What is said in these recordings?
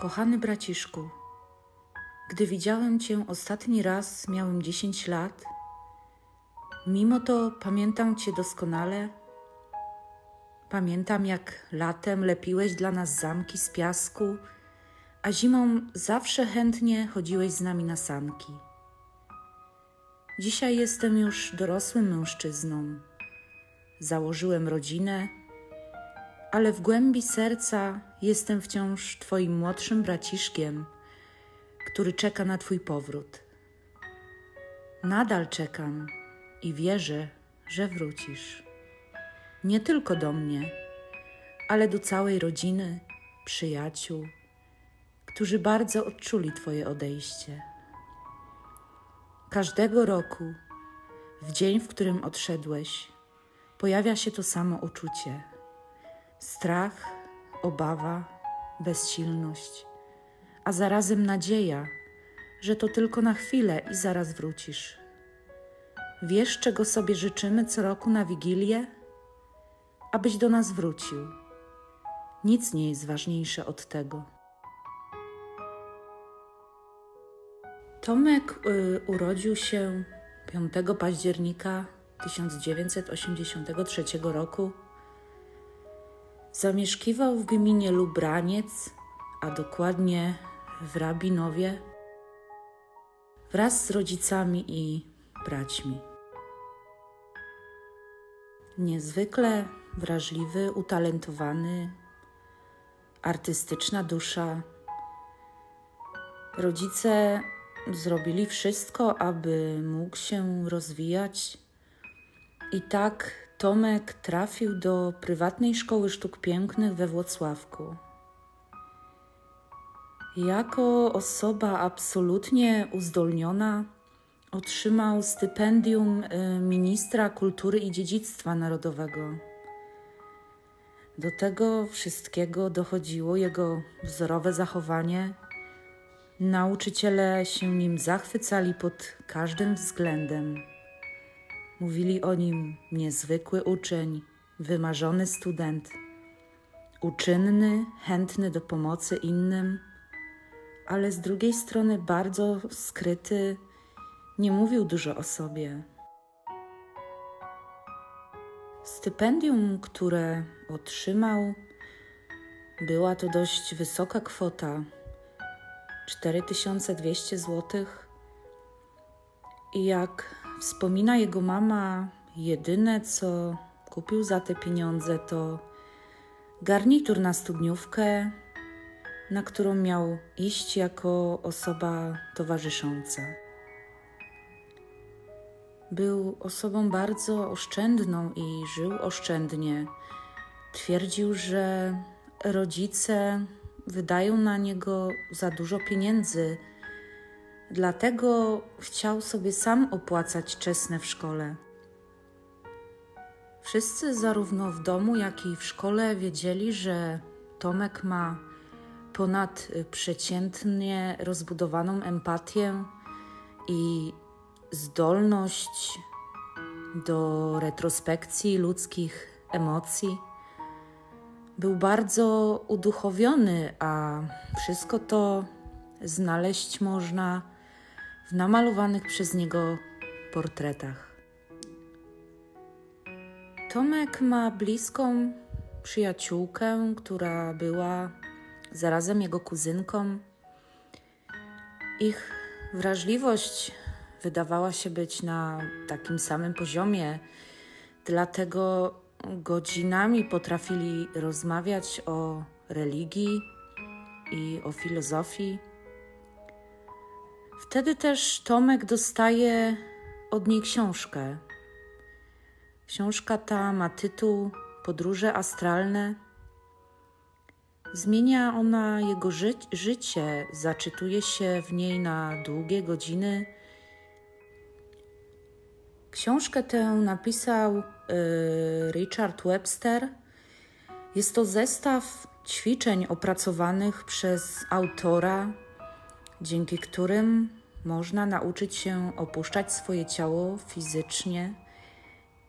Kochany braciszku, gdy widziałem Cię ostatni raz, miałem 10 lat. Mimo to pamiętam Cię doskonale. Pamiętam, jak latem lepiłeś dla nas zamki z piasku, a zimą zawsze chętnie chodziłeś z nami na sanki. Dzisiaj jestem już dorosłym mężczyzną. Założyłem rodzinę, ale w głębi serca jestem wciąż Twoim młodszym braciszkiem, który czeka na Twój powrót. Nadal czekam i wierzę, że wrócisz. Nie tylko do mnie, ale do całej rodziny, przyjaciół, którzy bardzo odczuli Twoje odejście. Każdego roku, w dzień, w którym odszedłeś, pojawia się to samo uczucie strach, obawa, bezsilność, a zarazem nadzieja, że to tylko na chwilę i zaraz wrócisz. Wiesz, czego sobie życzymy co roku na Wigilię? Abyś do nas wrócił. Nic nie jest ważniejsze od tego. Tomek y, urodził się 5 października 1983 roku. Zamieszkiwał w gminie Lubraniec, a dokładnie w Rabinowie, wraz z rodzicami i braćmi. Niezwykle wrażliwy, utalentowany, artystyczna dusza. Rodzice zrobili wszystko, aby mógł się rozwijać. I tak Tomek trafił do prywatnej szkoły sztuk pięknych we Włocławku. Jako osoba absolutnie uzdolniona, otrzymał stypendium y, ministra kultury i dziedzictwa narodowego. Do tego wszystkiego dochodziło jego wzorowe zachowanie Nauczyciele się nim zachwycali pod każdym względem. Mówili o nim niezwykły uczeń, wymarzony student, uczynny, chętny do pomocy innym, ale z drugiej strony bardzo skryty, nie mówił dużo o sobie. Stypendium, które otrzymał, była to dość wysoka kwota 4200 zł. I jak wspomina jego mama, jedyne co kupił za te pieniądze to garnitur na studniówkę, na którą miał iść jako osoba towarzysząca. Był osobą bardzo oszczędną i żył oszczędnie. Twierdził, że rodzice wydają na niego za dużo pieniędzy. Dlatego chciał sobie sam opłacać czesne w szkole. Wszyscy, zarówno w domu, jak i w szkole, wiedzieli, że Tomek ma ponadprzeciętnie rozbudowaną empatię i zdolność do retrospekcji ludzkich emocji. Był bardzo uduchowiony, a wszystko to znaleźć można w namalowanych przez niego portretach. Tomek ma bliską przyjaciółkę, która była zarazem jego kuzynką. Ich wrażliwość wydawała się być na takim samym poziomie, dlatego godzinami potrafili rozmawiać o religii i o filozofii. Wtedy też Tomek dostaje od niej książkę. Książka ta ma tytuł Podróże astralne. Zmienia ona jego ży życie, zaczytuje się w niej na długie godziny. Książkę tę napisał y, Richard Webster. Jest to zestaw ćwiczeń opracowanych przez autora, dzięki którym można nauczyć się opuszczać swoje ciało fizycznie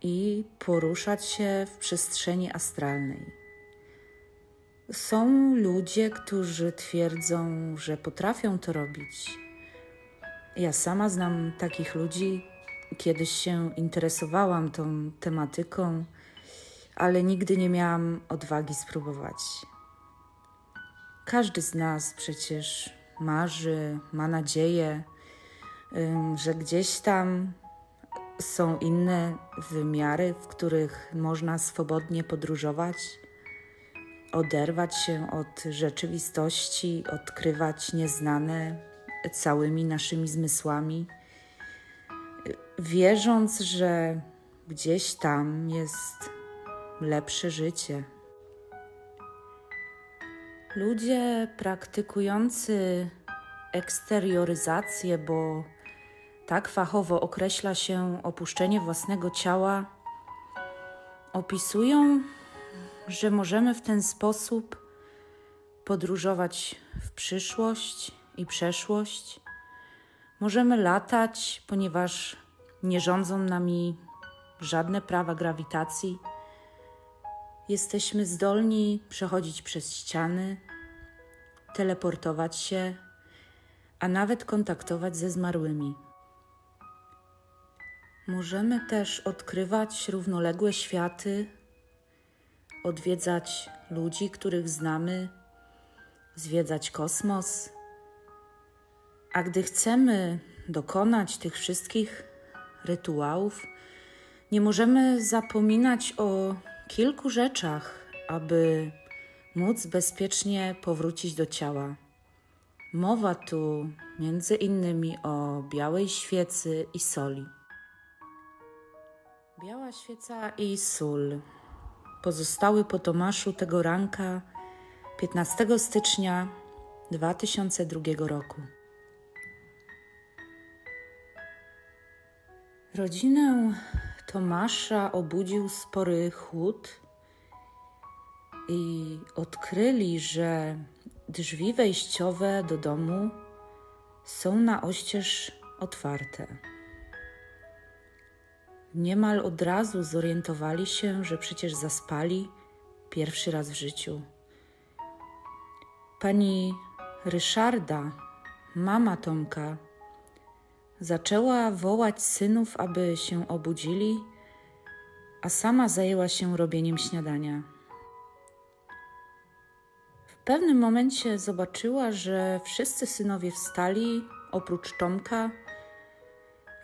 i poruszać się w przestrzeni astralnej. Są ludzie, którzy twierdzą, że potrafią to robić. Ja sama znam takich ludzi. Kiedyś się interesowałam tą tematyką, ale nigdy nie miałam odwagi spróbować. Każdy z nas przecież marzy, ma nadzieję, że gdzieś tam są inne wymiary, w których można swobodnie podróżować, oderwać się od rzeczywistości, odkrywać nieznane całymi naszymi zmysłami, wierząc, że gdzieś tam jest lepsze życie. Ludzie praktykujący eksterioryzację, bo tak fachowo określa się opuszczenie własnego ciała, opisują, że możemy w ten sposób podróżować w przyszłość i przeszłość. Możemy latać, ponieważ nie rządzą nami żadne prawa grawitacji. Jesteśmy zdolni przechodzić przez ściany, teleportować się, a nawet kontaktować ze zmarłymi. Możemy też odkrywać równoległe światy, odwiedzać ludzi, których znamy, zwiedzać kosmos. A gdy chcemy dokonać tych wszystkich rytuałów, nie możemy zapominać o kilku rzeczach, aby móc bezpiecznie powrócić do ciała. Mowa tu między innymi o białej świecy i soli. Biała świeca i sól pozostały po Tomaszu tego ranka 15 stycznia 2002 roku. Rodzinę Tomasza obudził spory chłód i odkryli, że drzwi wejściowe do domu są na oścież otwarte. Niemal od razu zorientowali się, że przecież zaspali pierwszy raz w życiu. Pani Ryszarda, mama Tomka, zaczęła wołać synów, aby się obudzili, a sama zajęła się robieniem śniadania. W pewnym momencie zobaczyła, że wszyscy synowie wstali oprócz Tomka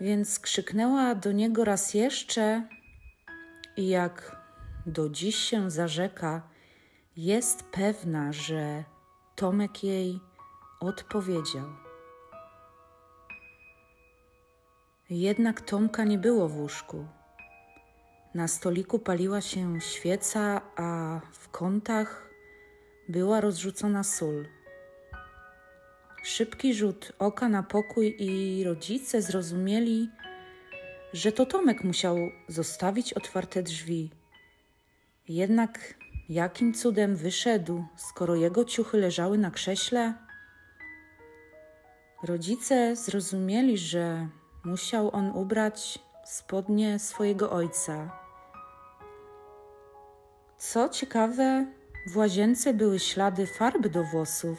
więc krzyknęła do niego raz jeszcze i jak do dziś się zarzeka, jest pewna, że Tomek jej odpowiedział. Jednak Tomka nie było w łóżku. Na stoliku paliła się świeca, a w kątach była rozrzucona sól. Szybki rzut oka na pokój i rodzice zrozumieli, że to Tomek musiał zostawić otwarte drzwi. Jednak jakim cudem wyszedł, skoro jego ciuchy leżały na krześle? Rodzice zrozumieli, że musiał on ubrać spodnie swojego ojca. Co ciekawe, w łazience były ślady farby do włosów.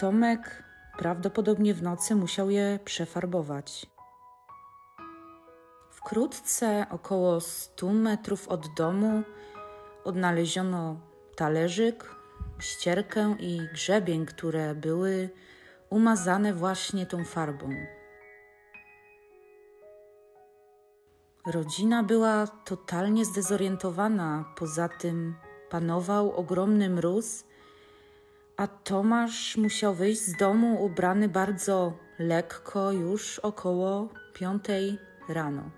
Tomek prawdopodobnie w nocy musiał je przefarbować. Wkrótce, około 100 metrów od domu, odnaleziono talerzyk, ścierkę i grzebień, które były umazane właśnie tą farbą. Rodzina była totalnie zdezorientowana, poza tym panował ogromny mróz a Tomasz musiał wyjść z domu ubrany bardzo lekko już około piątej rano.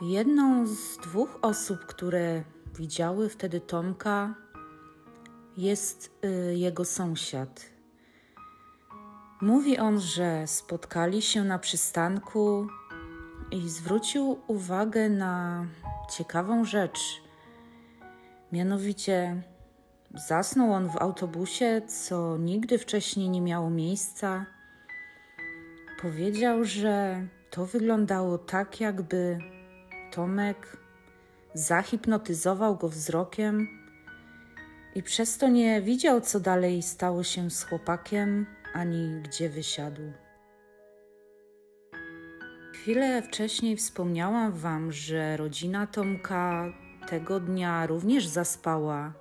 Jedną z dwóch osób, które widziały wtedy Tomka, jest y, jego sąsiad. Mówi on, że spotkali się na przystanku i zwrócił uwagę na ciekawą rzecz. Mianowicie Zasnął on w autobusie, co nigdy wcześniej nie miało miejsca. Powiedział, że to wyglądało tak, jakby Tomek zahipnotyzował go wzrokiem i przez to nie widział, co dalej stało się z chłopakiem, ani gdzie wysiadł. Chwilę wcześniej wspomniałam Wam, że rodzina Tomka tego dnia również zaspała.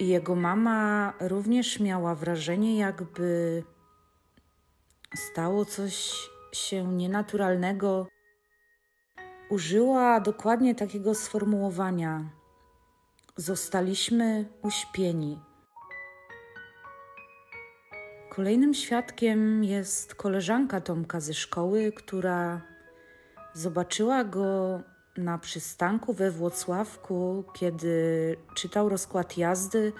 Jego mama również miała wrażenie, jakby stało coś się nienaturalnego. Użyła dokładnie takiego sformułowania: Zostaliśmy uśpieni. Kolejnym świadkiem jest koleżanka Tomka ze szkoły, która zobaczyła go na przystanku we Włocławku, kiedy czytał rozkład jazdy.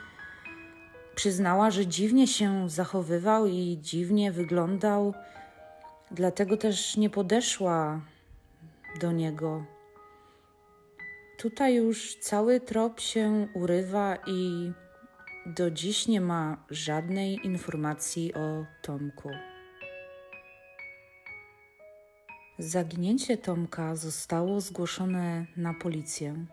Przyznała, że dziwnie się zachowywał i dziwnie wyglądał, dlatego też nie podeszła do niego. Tutaj już cały trop się urywa i do dziś nie ma żadnej informacji o Tomku. Zaginięcie Tomka zostało zgłoszone na policję.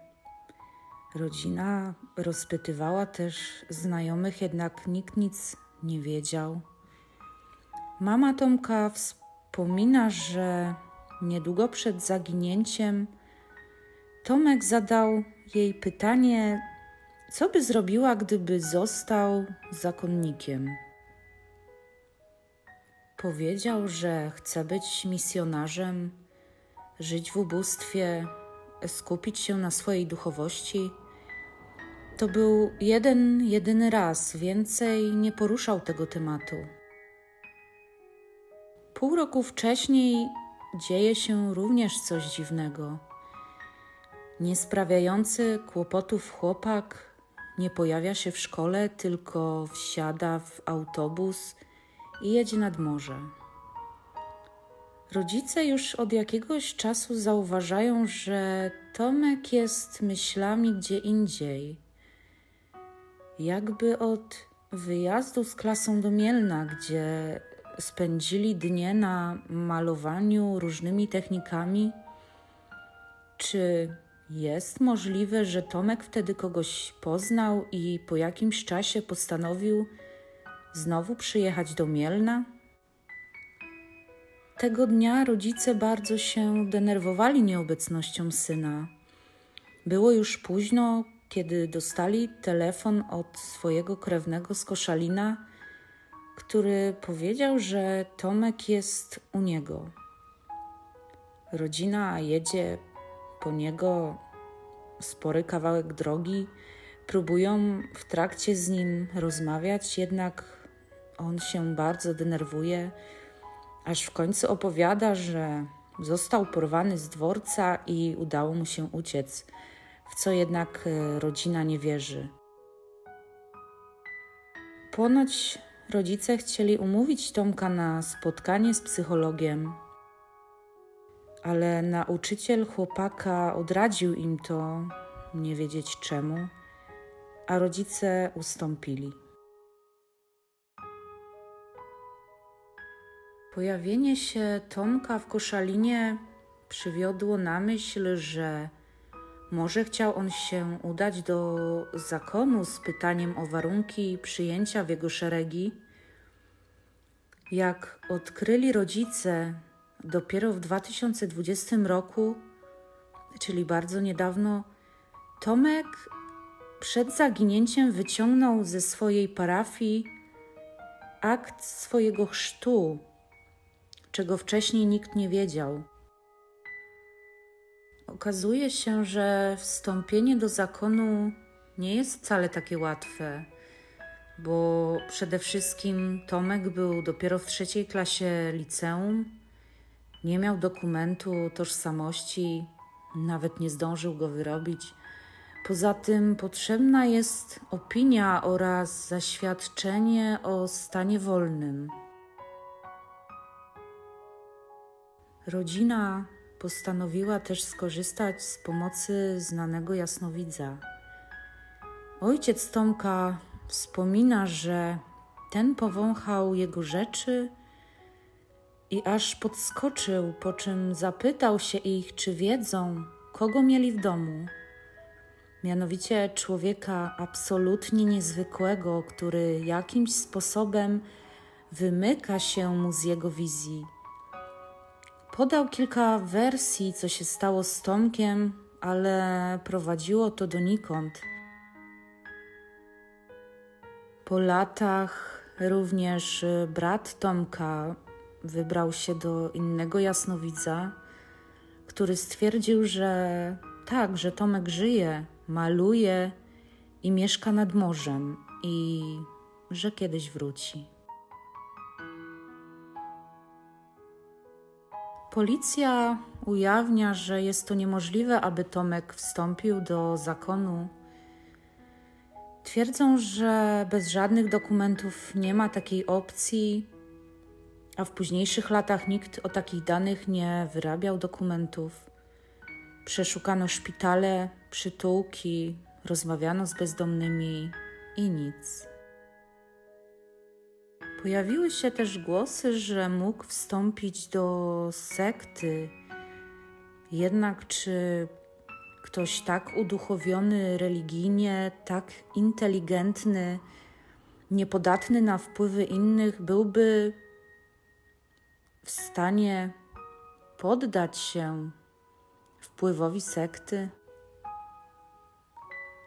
Rodzina rozpytywała też znajomych, jednak nikt nic nie wiedział. Mama Tomka wspomina, że niedługo przed zaginięciem Tomek zadał jej pytanie, co by zrobiła, gdyby został zakonnikiem? Powiedział, że chce być misjonarzem, żyć w ubóstwie, skupić się na swojej duchowości. To był jeden, jedyny raz, więcej nie poruszał tego tematu. Pół roku wcześniej dzieje się również coś dziwnego. Niesprawiający kłopotów chłopak nie pojawia się w szkole, tylko wsiada w autobus i jedzie nad morze. Rodzice już od jakiegoś czasu zauważają, że Tomek jest myślami gdzie indziej. Jakby od wyjazdu z klasą do Mielna, gdzie spędzili dnie na malowaniu różnymi technikami, czy jest możliwe, że Tomek wtedy kogoś poznał i po jakimś czasie postanowił znowu przyjechać do Mielna? Tego dnia rodzice bardzo się denerwowali nieobecnością syna. Było już późno, kiedy dostali telefon od swojego krewnego z Koszalina, który powiedział, że Tomek jest u niego. Rodzina jedzie po niego spory kawałek drogi, próbują w trakcie z nim rozmawiać, jednak on się bardzo denerwuje, aż w końcu opowiada, że został porwany z dworca i udało mu się uciec, w co jednak e, rodzina nie wierzy. Ponoć rodzice chcieli umówić Tomka na spotkanie z psychologiem, ale nauczyciel chłopaka odradził im to, nie wiedzieć czemu, a rodzice ustąpili. Pojawienie się Tomka w koszalinie przywiodło na myśl, że może chciał on się udać do zakonu z pytaniem o warunki przyjęcia w jego szeregi. Jak odkryli rodzice, dopiero w 2020 roku, czyli bardzo niedawno, Tomek przed zaginięciem wyciągnął ze swojej parafii akt swojego chrztu, czego wcześniej nikt nie wiedział. Okazuje się, że wstąpienie do zakonu nie jest wcale takie łatwe, bo przede wszystkim Tomek był dopiero w trzeciej klasie liceum nie miał dokumentu tożsamości, nawet nie zdążył go wyrobić. Poza tym potrzebna jest opinia oraz zaświadczenie o stanie wolnym. Rodzina postanowiła też skorzystać z pomocy znanego jasnowidza. Ojciec Tomka wspomina, że ten powąchał jego rzeczy i aż podskoczył, po czym zapytał się ich, czy wiedzą, kogo mieli w domu. Mianowicie człowieka absolutnie niezwykłego, który jakimś sposobem wymyka się mu z jego wizji. Podał kilka wersji, co się stało z Tomkiem, ale prowadziło to donikąd. Po latach również brat Tomka wybrał się do innego jasnowidza, który stwierdził, że tak, że Tomek żyje, maluje i mieszka nad morzem i że kiedyś wróci. Policja ujawnia, że jest to niemożliwe, aby Tomek wstąpił do zakonu. Twierdzą, że bez żadnych dokumentów nie ma takiej opcji, a w późniejszych latach nikt o takich danych nie wyrabiał dokumentów. Przeszukano szpitale, przytułki, rozmawiano z bezdomnymi i nic. Pojawiły się też głosy, że mógł wstąpić do sekty. Jednak czy ktoś tak uduchowiony religijnie, tak inteligentny, niepodatny na wpływy innych, byłby w stanie poddać się wpływowi sekty?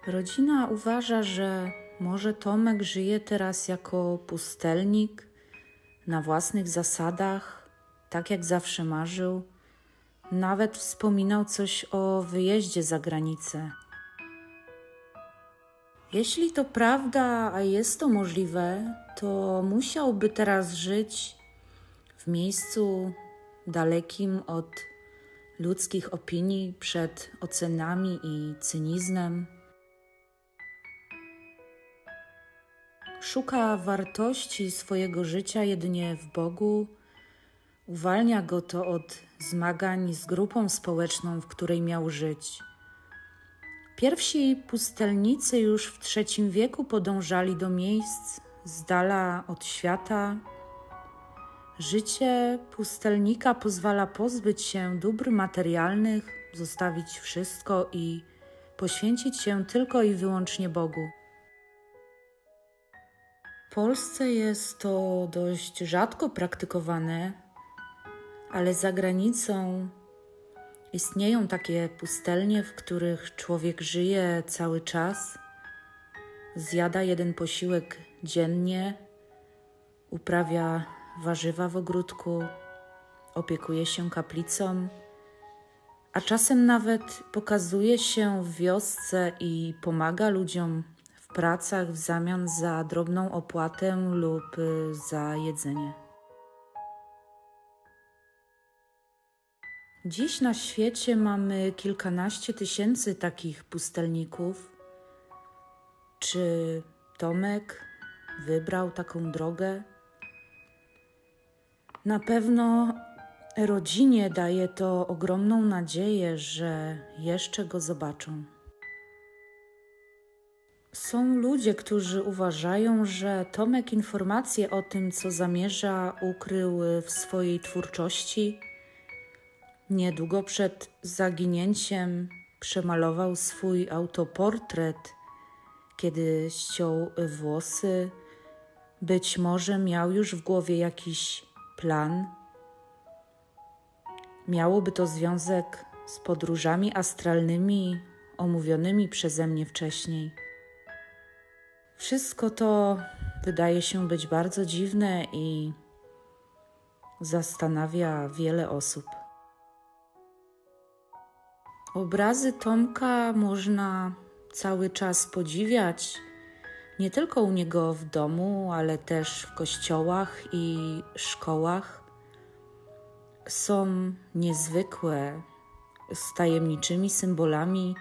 Rodzina uważa, że może Tomek żyje teraz jako pustelnik, na własnych zasadach, tak jak zawsze marzył. Nawet wspominał coś o wyjeździe za granicę. Jeśli to prawda, a jest to możliwe, to musiałby teraz żyć w miejscu dalekim od ludzkich opinii, przed ocenami i cynizmem. Szuka wartości swojego życia jedynie w Bogu, uwalnia go to od zmagań z grupą społeczną, w której miał żyć. Pierwsi pustelnicy już w trzecim wieku podążali do miejsc z dala od świata. Życie pustelnika pozwala pozbyć się dóbr materialnych, zostawić wszystko i poświęcić się tylko i wyłącznie Bogu. W Polsce jest to dość rzadko praktykowane, ale za granicą istnieją takie pustelnie, w których człowiek żyje cały czas, zjada jeden posiłek dziennie, uprawia warzywa w ogródku, opiekuje się kaplicą, a czasem nawet pokazuje się w wiosce i pomaga ludziom pracach w zamian za drobną opłatę lub za jedzenie. Dziś na świecie mamy kilkanaście tysięcy takich pustelników. Czy Tomek wybrał taką drogę? Na pewno rodzinie daje to ogromną nadzieję, że jeszcze go zobaczą. Są ludzie, którzy uważają, że Tomek informacje o tym, co zamierza, ukrył w swojej twórczości. Niedługo przed zaginięciem przemalował swój autoportret, kiedy ściął włosy. Być może miał już w głowie jakiś plan. Miałoby to związek z podróżami astralnymi omówionymi przeze mnie wcześniej. Wszystko to wydaje się być bardzo dziwne i zastanawia wiele osób. Obrazy Tomka można cały czas podziwiać, nie tylko u niego w domu, ale też w kościołach i szkołach. Są niezwykłe, z tajemniczymi symbolami,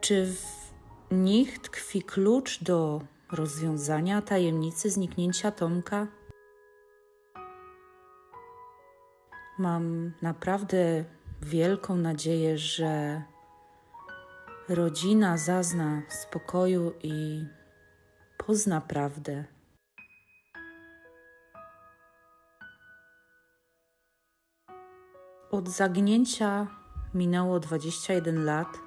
czy w nich tkwi klucz do rozwiązania tajemnicy zniknięcia Tomka? Mam naprawdę wielką nadzieję, że rodzina zazna spokoju i pozna prawdę. Od zaginięcia minęło 21 lat.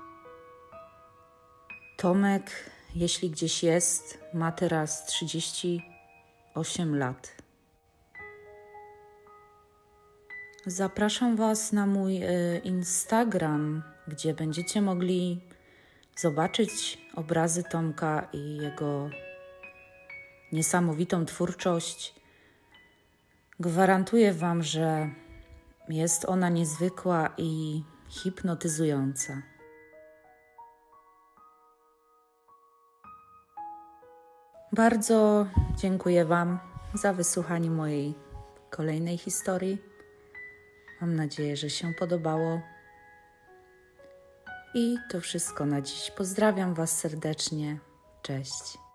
Tomek, jeśli gdzieś jest, ma teraz 38 lat. Zapraszam Was na mój y, Instagram, gdzie będziecie mogli zobaczyć obrazy Tomka i jego niesamowitą twórczość. Gwarantuję Wam, że jest ona niezwykła i hipnotyzująca. Bardzo dziękuję Wam za wysłuchanie mojej kolejnej historii. Mam nadzieję, że się podobało. I to wszystko na dziś. Pozdrawiam Was serdecznie. Cześć.